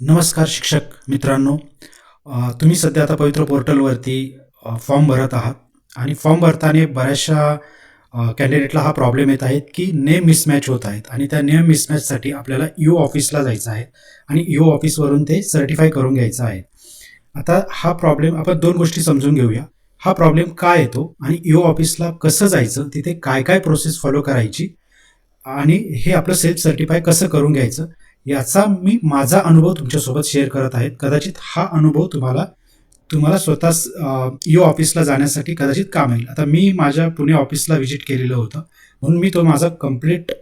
नमस्कार शिक्षक मित्रांनो. तुम्ही सध्या आता पवित्र पोर्टलवरती फॉर्म भरत आहात आणि फॉर्म भरताना बऱ्याचशा कॅन्डिडेटला हा प्रॉब्लेम येत आहेत की नेम मिसमॅच होत आहेत आणि त्या नेम मिसमॅचसाठी आपल्याला यू ऑफिसला जायचं आहे आणि यू ऑफिसवरून ते सर्टिफाय करून घ्यायचं आहे. आता हा प्रॉब्लेम आपण दोन गोष्टी समजून घेऊया. हा प्रॉब्लेम काय येतो आणि यू ऑफिसला कसं जायचं तिथे काय काय प्रोसेस फॉलो करायची आणि हे आपलं सेल्फ सर्टिफाय कसं करून घ्यायचं याचा मी माझा अनुभव तुमच्यासोबत शेअर करत आहे कदाचित हा अनुभव तुम्हाला तुम्हाला स्वतः यू ऑफिसला जाण्यासाठी कदाचित काम येईल. आता मी माझ्या पुणे ऑफिसला व्हिजिट केलेलं होतं. म्हणून मी तो माझा कंप्लीट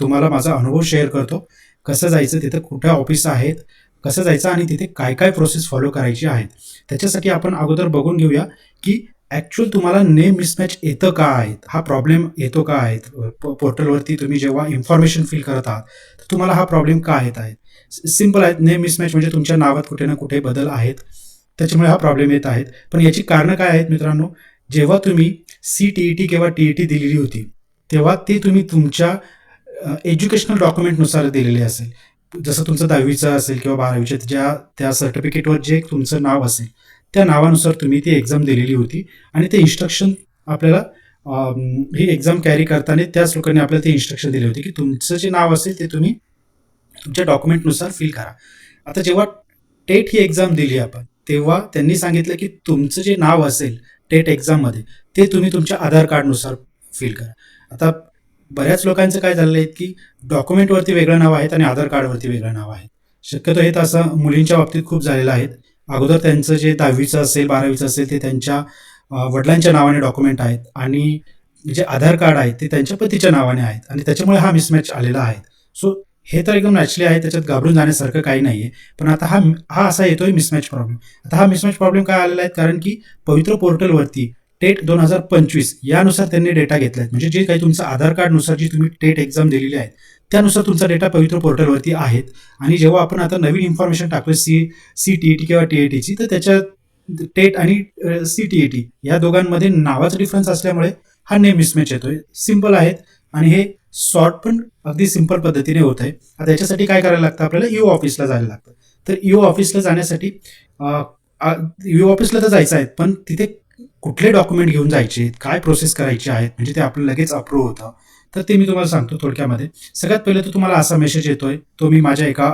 तुम्हाला माझा अनुभव शेअर करतो. कसं जायचं तिथं कुठे ऑफिस आहेत कसं जायचं आणि तिथे काय काय प्रोसेस फॉलो करायची आहेत. त्याच्यासाठी आपण अगोदर बघून घेऊया की ॲक्च्युअल तुम्हाला नेम मिसमॅच येतं का आहेत? हा प्रॉब्लेम येतो का आहेत? पोर्टलवरती तुम्ही जेव्हा इन्फॉर्मेशन फिल करत आहात तर तुम्हाला हा प्रॉब्लेम का येत आहे? सिंपल आहेत. नेम मिसमॅच म्हणजे तुमच्या नावात कुठे ना कुठे बदल आहेत. त्याच्यामुळे हा प्रॉब्लेम येत आहेत. पण याची कारणं काय आहेत मित्रांनो? जेव्हा तुम्ही सी टी ई टी किंवा टी ई टी दिलेली होती तेव्हा ते तुम्ही तुमच्या एज्युकेशनल डॉक्युमेंटनुसार दिलेले असेल. जसं तुमचं दहावीचं असेल किंवा बारावीचं ज्या त्या सर्टिफिकेटवर जे तुमचं नाव असेल त्या नावानुसार तुम्ही ती एक्झाम दिलेली होती. आणि ते इन्स्ट्रक्शन आपल्याला ही एक्झाम कॅरी करताना त्याच लोकांनी आपल्याला ते इन्स्ट्रक्शन दिले होते की तुमचं जे नाव असेल ते तुम्ही तुमच्या डॉक्युमेंटनुसार फिल करा. आता जेव्हा टेट ही एक्झाम दिली आपण तेव्हा त्यांनी सांगितलं की तुमचं जे नाव असेल टेट एक्झाममध्ये ते तुम्ही तुमच्या आधार कार्डनुसार फिल करा. आता बऱ्याच लोकांचं काय झालेलं आहे की डॉक्युमेंटवरती वेगळं नाव आहेत आणि आधार कार्डवरती वेगळं नाव आहे. शक्यतो हे तसं मुलींच्या बाबतीत खूप झालेलं आहे. अगोदर त्यांचं जे दहावीचं असेल बारावीचं असेल ते त्यांच्या वडिलांच्या नावाने डॉक्युमेंट आहेत आणि जे आधार कार्ड आहे ते त्यांच्या पतीच्या नावाने आहेत आणि त्याच्यामुळे हा मिसमॅच आलेला आहे. सो हे तर एकदम नॅचरली आहे त्याच्यात घाबरून जाण्यासारखं काही नाही आहे पण आता हा हा असा येतोय मिसमॅच प्रॉब्लेम आता हा मिसमॅच प्रॉब्लेम काय आलेला आहे? कारण की पवित्र पोर्टलवरती टेट दोन हजार पंचवीस यानुसार त्यांनी डेटा घेतला आहे. म्हणजे जे काही तुमचं आधार कार्डनुसार जी तुम्ही टेट एक्झाम दिलेली आहे त्यानुसार तुमचा डेटा पवित्र पोर्टलवरती आहेत. आणि जेव्हा आपण आता नवीन इन्फॉर्मेशन टाकलं C C T E T किंवा टी ए टीची तर त्याच्यात टेट आणि सी टी ए टी या दोघांमध्ये नावाचा डिफरन्स असल्यामुळे हा नेम मिसमॅच येतोय. सिंपल आहेत. आणि हे सॉर्ट पण अगदी सिंपल पद्धतीने होत आहे आता याच्यासाठी काय करायला लागतं? आपल्याला यू ऑफिसला जायला लागतं. तर यू ऑफिसला जाण्यासाठी यू ऑफिसला तर जायचं आहे पण तिथे कुठले डॉक्युमेंट घेऊन जायचे काय प्रोसेस करायची आहेत? म्हणजे ते आपलं लगेच अप्रूव्ह होतं. तर ते मी तुम्हाला सांगतो थोडक्यामध्ये. सगळ्यात पहिले तर तुम्हाला असा मेसेज येतोय तो मी माझ्या एका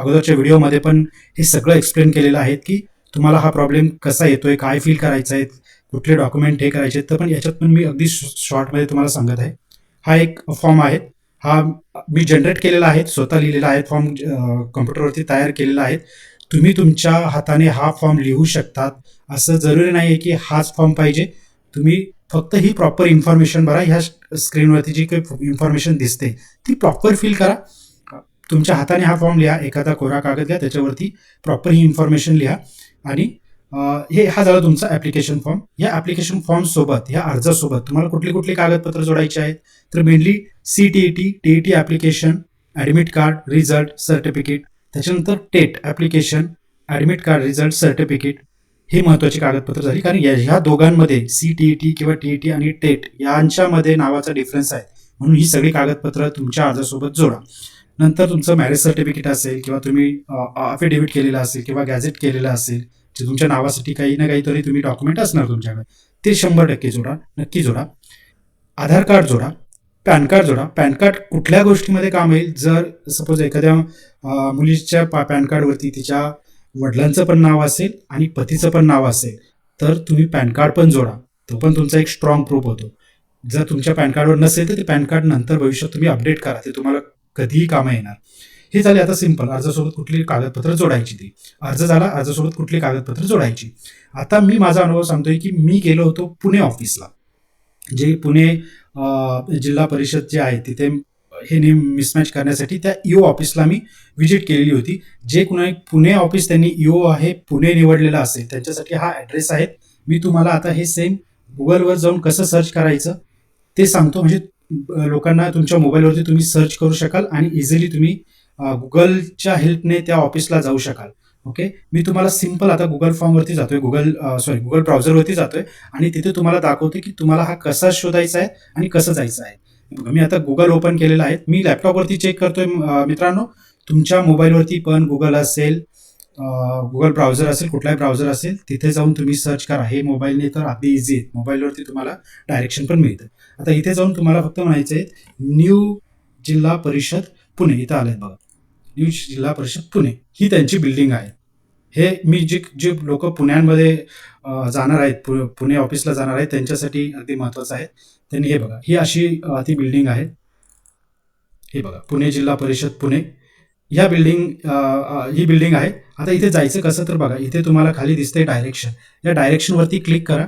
अगोदरच्या व्हिडिओमध्ये पण हे सगळं एक्सप्लेन केलेलं आहे की तुम्हाला हा प्रॉब्लेम कसा येतोय काय फील करायचं आहे कुठले डॉक्युमेंट हे करायचे आहेत तर पण याच्यात पण मी अगदी शॉर्टमध्ये तुम्हाला सांगत आहे. हा एक फॉर्म आहे. हा मी जनरेट केलेला आहे स्वतः लिहिलेला आहे फॉर्म कम्प्युटरवरती तयार केलेला आहे. तुम्ही तुमच्या हाताने हा फॉर्म लिहू शकतात. असं जरुरी नाही आहे की हाच फॉर्म पाहिजे. तुम्ही फक्त ही प्रॉपर इन्फॉर्मेशन भरा. ह्या स्क्रीनवरती जी काही इन्फॉर्मेशन दिसते ती प्रॉपर फिल करा. तुमच्या हाताने हा फॉर्म लिहा एखादा कोरा कागद घ्या त्याच्यावरती प्रॉपर ही इन्फॉर्मेशन लिहा. आणि हे हा झाला तुमचा ॲप्लिकेशन फॉर्म या ॲप्लिकेशन फॉर्मसोबत या अर्जासोबत तुम्हाला कुठली कुठली कागदपत्र जोडायची आहेत तर mainly C T E T T E T application admit card result certificate त्याच्यानंतर TET application admit card result certificate हे महत्त्वाची कागदपत्र झाली. कारण या ह्या दोघांमध्ये सी टी ई टी किंवा टी ई टी आणि टेट यांच्यामध्ये नावाचा डिफरन्स आहे. म्हणून ही सगळी कागदपत्र तुमच्या अर्जासोबत जोडा. नंतर तुमचं मॅरेज सर्टिफिकेट असेल किंवा तुम्ही अफिडेव्हिट केलेलं असेल किंवा गॅझेट केलेलं असेल जे तुमच्या नावासाठी काही ना काहीतरी तुम्ही डॉक्युमेंट असणार तुमच्याकडे ते शंभर टक्के जोडा. नक्की जोडा. आधार कार्ड जोडा. पॅन कार्ड जोडा. पॅन कार्ड कुठल्या गोष्टीमध्ये काम येईल? जर सपोज एखाद्या मुलीच्या पा पॅन कार्डवरती तिच्या वडिलांचं पण नाव असेल आणि पतीचं पण नाव असेल तर तुम्ही पॅन कार्ड पण जोडा. तो पण तुमचा एक स्ट्रॉंग प्रूफ होतो. जर तुमच्या पॅन कार्डवर नसेल तर ते पॅन कार्ड नंतर भविष्यात तुम्ही अपडेट करा. ते तुम्हाला कधीही कामं येणार. हे झाले आता सिंपल अर्जासोबत कुठली कागदपत्र जोडायची ती. अर्ज झाला अर्जासोबत कुठली कागदपत्र जोडायची. आता मी माझा अनुभव सांगतोय की मी गेलो होतो पुणे ऑफिसला जे पुणे जिल्हा परिषद जे आहे तिथे हे नेम मिसमॅच करण्यासाठी त्या ईओ ऑफिसला मी व्हिजिट केलेली होती. जे कुणा पुणे ऑफिस त्यांनी ईओ आहे पुणे निवडलेलं असेल त्यांच्यासाठी हा ॲड्रेस आहे. मी तुम्हाला आता हे सेम गुगलवर जाऊन कसं सर्च करायचं ते सांगतो. म्हणजे लोकांना तुमच्या मोबाईलवरती तुम्ही सर्च करू शकाल आणि इझिली तुम्ही गुगलच्या हेल्पने त्या ऑफिसला जाऊ शकाल. ओके मी तुम्हाला सिंपल आता गुगल फॉर्मवरती जातोय. गुगल सॉरी गुगल ब्राउझरवरती जातोय. आणि तिथे तुम्हाला दाखवते की तुम्हाला हा कसा शोधायचा आहे आणि कसं जायचं आहे. मी आता गुगल ओपन केलेलं आहे. मी लॅपटॉपवरती चेक करतोय मित्रांनो. तुमच्या मोबाईलवरती पण गुगल असेल गुगल ब्राउझर असेल कुठलाही ब्राउझर असेल तिथे जाऊन तुम्ही सर्च करा. हे मोबाईलने तर अगदी इझी आहे. मोबाईलवरती तुम्हाला डायरेक्शन पण मिळतं. आता इथे जाऊन तुम्हाला फक्त म्हणायचं आहे न्यू जिल्हा परिषद पुणे इथं आलं बघा. न्यू जिल्हा परिषद पुणे. ही त्यांची बिल्डिंग आहे. हे मी जे जे लोक पुण्यामध्ये जाणार आहेत पुणे ऑफिसला जाणार आहेत त्यांच्यासाठी अगदी महत्त्वाचं आहे. त्यांनी हे बघा ही अशी ती बिल्डिंग आहे. हे बघा पुणे जिल्हा परिषद पुणे. या बिल्डिंग ही बिल्डिंग आहे. आता इथे जायचं कसं तर बघा इथे तुम्हाला खाली दिसते डायरेक्शन या डायरेक्शनवरती क्लिक करा.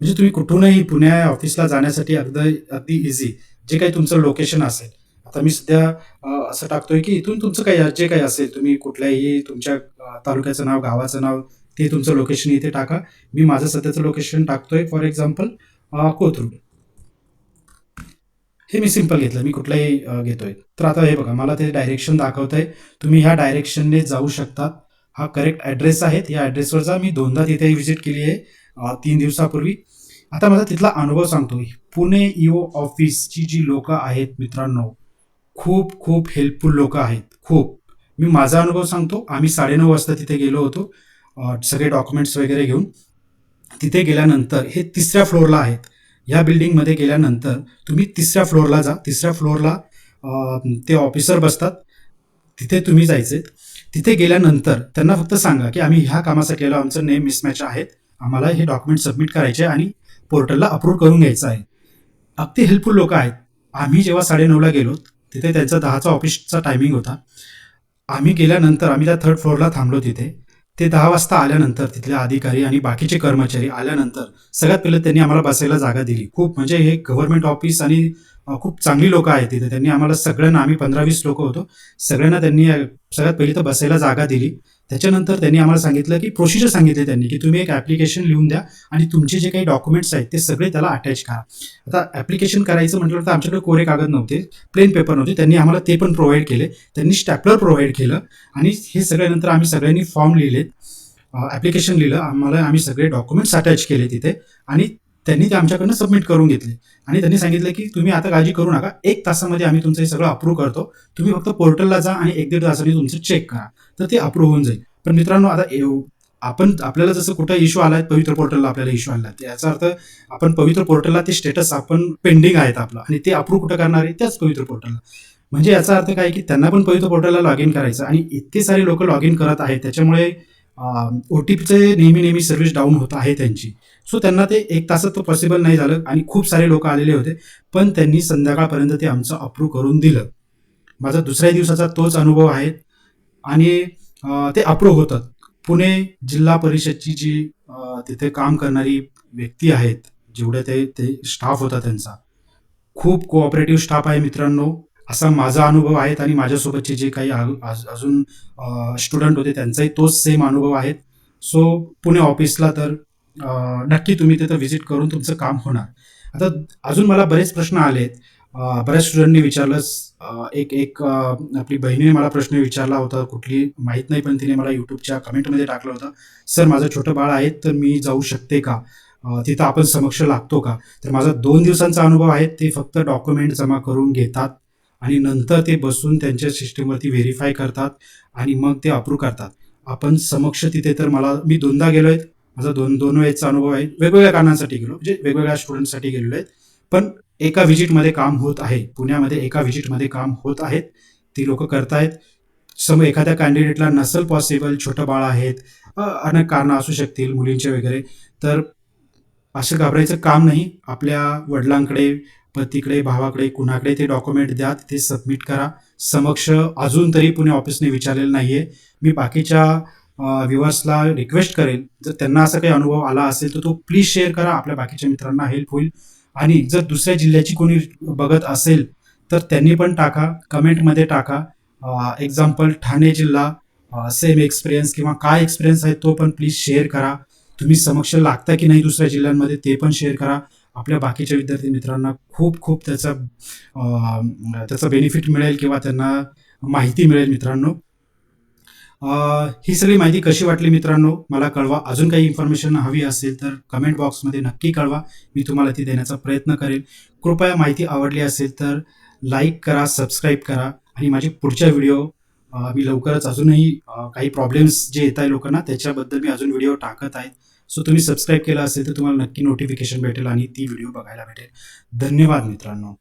म्हणजे तुम्ही कुठूनही पुणे ऑफिसला जाण्यासाठी अगदी अगदी इझी जे काही तुमचं लोकेशन असेल. आता मी सध्या असं टाकतोय की इथून तुमचं काही जे काही असेल तुम्ही कुठल्याही तुमच्या तालुक्याचं नाव गावाचं नाव ते तुमचं लोकेशन इथे टाका. मी माझं सध्याचं लोकेशन टाकतोय फॉर एक्झाम्पल कोथरूड. हे मी सिंपल घेतलं मी कुठलाही घेतोय. तर आता हे बघा मला ते डायरेक्शन दाखवत आहे तुम्ही ह्या डायरेक्शनने जाऊ शकता हा करेक्ट ॲड्रेस आहे. या ॲड्रेसवर जा. मी दोनदा तिथे व्हिजिट केली आहे तीन दिवसापूर्वी. आता माझा तिथला अनुभव सांगतो. पुणे ओ ऑफिसची जी लोकं आहेत मित्रांनो खूप खूप हेल्पफुल लोकं आहेत. खूप. मी माझा अनुभव सांगतो. आम्ही साडेनऊ वाजता तिथे गेलो होतो. सगळे डॉक्युमेंट्स वगैरे घेऊन तिथे गेल्यानंतर हे तिसऱ्या फ्लोअरला आहेत. ह्या बिल्डिंगमध्ये गेल्यानंतर तुम्ही तिसऱ्या फ्लोअरला जा. तिसऱ्या फ्लोअरला ते ऑफिसर बसतात. तिथे तुम्ही जायचे. तिथे गेल्यानंतर त्यांना फक्त सांगा की आम्ही ह्या कामासाठी केलं आमचं नेम मिसमॅच आहेत आम्हाला हे डॉक्युमेंट सबमिट करायचे आणि पोर्टलला अप्रूव्ह करून घ्यायचं आहे. अगदी हेल्पफुल लोक आहेत. आम्ही जेव्हा साडेनऊला गेलो तिथे त्यांचा दहाचा ऑफिसचा टायमिंग होता. आम्ही गेल्यानंतर आम्ही त्या थर्ड फ्लोअरला थांबलो तिथे. ते दहा वाजता आल्यानंतर तिथले अधिकारी आणि बाकीचे कर्मचारी आल्यानंतर सगळ्यात पहिले त्यांनी आम्हाला बसायला जागा दिली. खूप म्हणजे हे गव्हर्नमेंट ऑफिस आणि खूप चांगली लोक आहेत तिथे. त्यांनी आम्हाला सगळ्यांना आम्ही पंधरा वीस लोक होतो. सगळ्यांना त्यांनी सगळ्यात पहिली तर बसायला जागा दिली. त्याच्यानंतर त्यांनी आम्हाला सांगितलं की प्रोसिजर सांगितले त्यांनी की तुम्ही एक ॲप्लिकेशन लिहून द्या आणि तुमचे जे काही डॉक्युमेंट्स आहेत ते सगळे त्याला अटॅच करा. आता ॲप्लिकेशन करायचं म्हटलं तर आमच्याकडे कोरे कागद नव्हते प्लेन पेपर नव्हते. त्यांनी आम्हाला ते पण प्रोव्हाइड केले. त्यांनी स्टॅपलर प्रोव्हाइड केलं आणि हे सगळ्यानंतर आम्ही सगळ्यांनी फॉर्म लिहिले ॲप्लिकेशन लिहिलं. आम्हाला आम्ही सगळे डॉक्युमेंट्स अटॅच केले तिथे आणि त्यांनी ते आमच्याकडनं सबमिट करून घेतले. आणि त्यांनी सांगितलं की तुम्ही आता काळजी करू नका. एक तासामध्ये आम्ही तुमचं हे सगळं अप्रूव्ह करतो. तुम्ही फक्त पोर्टलला जा आणि एक दीड तासाने तुमचं चेक करा. तर ते अप्रूव्ह होऊन जाईल. पण मित्रांनो आता येऊ आपण आपल्याला जसं कुठं इश्यू आलाय पवित्र पोर्टलला आपल्याला इश्यू आला तर याचा अर्थ आपण पवित्र पोर्टलला ते स्टेटस आपण पेंडिंग आहेत आपलं. आणि ते अप्रूव्ह कुठं करणार आहे? त्याच पवित्र पोर्टलला म्हणजे याचा अर्थ काय की त्यांना पण पवित्र पोर्टलला लॉग इन करायचं आणि इतके सारे लोक लॉग इन करत आहेत. त्याच्यामुळे ओ टी पीचे नेहमी नेहमी सर्व्हिस डाऊन होत आहे त्यांची. सो त्यांना ते एक तासात तर पॉसिबल नाही झालं आणि खूप सारे लोक आलेले होते पण त्यांनी संध्याकाळपर्यंत ते आमचं अप्रूव्ह करून दिलं. माझा दुसऱ्या दिवसाचा तोच अनुभव आहे आणि ते अप्रूव्ह होतात. पुणे जिल्हा परिषदची जी तिथे काम करणारी व्यक्ती आहेत जेवढे ते ते स्टाफ होता त्यांचा. खूप कोऑपरेटिव्ह स्टाफ आहे मित्रांनो असा माझा अनुभव आहेत आणि माझ्यासोबतचे जे काही आज- अजून स्टुडंट होते त्यांचाही तोच सेम अनुभव आहेत सो पुणे ऑफिसला तर नक्की तुम्ही तिथं व्हिजिट करून तुमचं काम होणार. आता अजून मला बरेच प्रश्न आलेत. बऱ्याच स्टुडंटनी विचारलं एक एक आपली बहिणीने मला प्रश्न विचारला होता कुठली माहीत नाही पण तिने मला यूट्यूबच्या कमेंटमध्ये टाकलं होतं. सर माझं छोटं बाळ आहे तर मी जाऊ शकते का? तिथं आपण समक्ष लागतो का? तर माझा दोन दिवसांचा अनुभव आहे ते फक्त डॉक्युमेंट जमा करून घेतात आणि नंतर ते बसून त्यांच्या सिस्टीमवरती व्हेरीफाय करतात आणि मग ते अप्रूव्ह करतात. आपण समक्ष तिथे तर मला मी दोनदा गेलो आहे माझा दोन दोन वेळेचा अनुभव आहे. वेगवेगळ्या कारणांसाठी गेलो. म्हणजे वेगवेगळ्या स्टुडंटसाठी गेलेलो आहेत पण एका व्हिजिटमध्ये काम होत आहे. पुण्यामध्ये एका व्हिजिटमध्ये काम होत आहेत. ती लोक करतायत. सम एखाद्या कॅन्डिडेटला नसल पॉसिबल छोटं बाळ आहेत अनेक कारणं असू शकतील मुलींचे वगैरे. तर असं घाबरायचं काम नाही. आपल्या वडिलांकडे पतीकडे भावाकडे कुणाकडे ते डॉक्युमेंट द्या ते सबमिट करा. समक्ष अजून तरी पुणे ऑफिसने विचारलेलं नाहीये. मी बाकीच्या व्ह्युअर्सला रिक्वेस्ट करेल. जर त्यांना असा काही अनुभव आला असेल तर तो प्लीज शेअर करा. आपल्या बाकीच्या मित्रांना हेल्प होईल. आणि जर दुसऱ्या जिल्ह्याची कोणी बघत असेल तर त्यांनी पण टाका. कमेंटमध्ये टाका. एक्झाम्पल ठाणे जिल्हा सेम एक्सपिरियन्स किंवा काय एक्सपिरियन्स आहे तो पण प्लीज शेअर करा. तुम्ही समक्ष लागता की नाही दुसऱ्या जिल्ह्यांमध्ये ते पण शेअर करा. आपल्या बाकीच्या विद्यार्थी मित्रांना खूप खूप त्याचा त्याचा बेनिफिट मिळेल किंवा त्यांना माहिती मिळेल मित्रांनो. ही सगळी माहिती कशी वाटली मित्रांनो? मला कळवा. अजून काही इन्फॉर्मेशन हवी असेल तर कमेंट बॉक्समध्ये नक्की कळवा. मी तुम्हाला ती देण्याचा प्रयत्न करेल. कृपया माहिती आवडली असेल तर लाईक करा सबस्क्राईब करा आणि माझे पुढच्या व्हिडिओ मी लवकरच अजूनही काही प्रॉब्लेम्स जे येत आहे लोकांना त्याच्याबद्दल मी अजून व्हिडिओ टाकत आहे. सो तुम्ही सबस्क्राईब केला असेल तर तुम्हाला नक्की नोटिफिकेशन भेटेल आणि ती व्हिडिओ बघायला भेटेल. धन्यवाद मित्रांनो.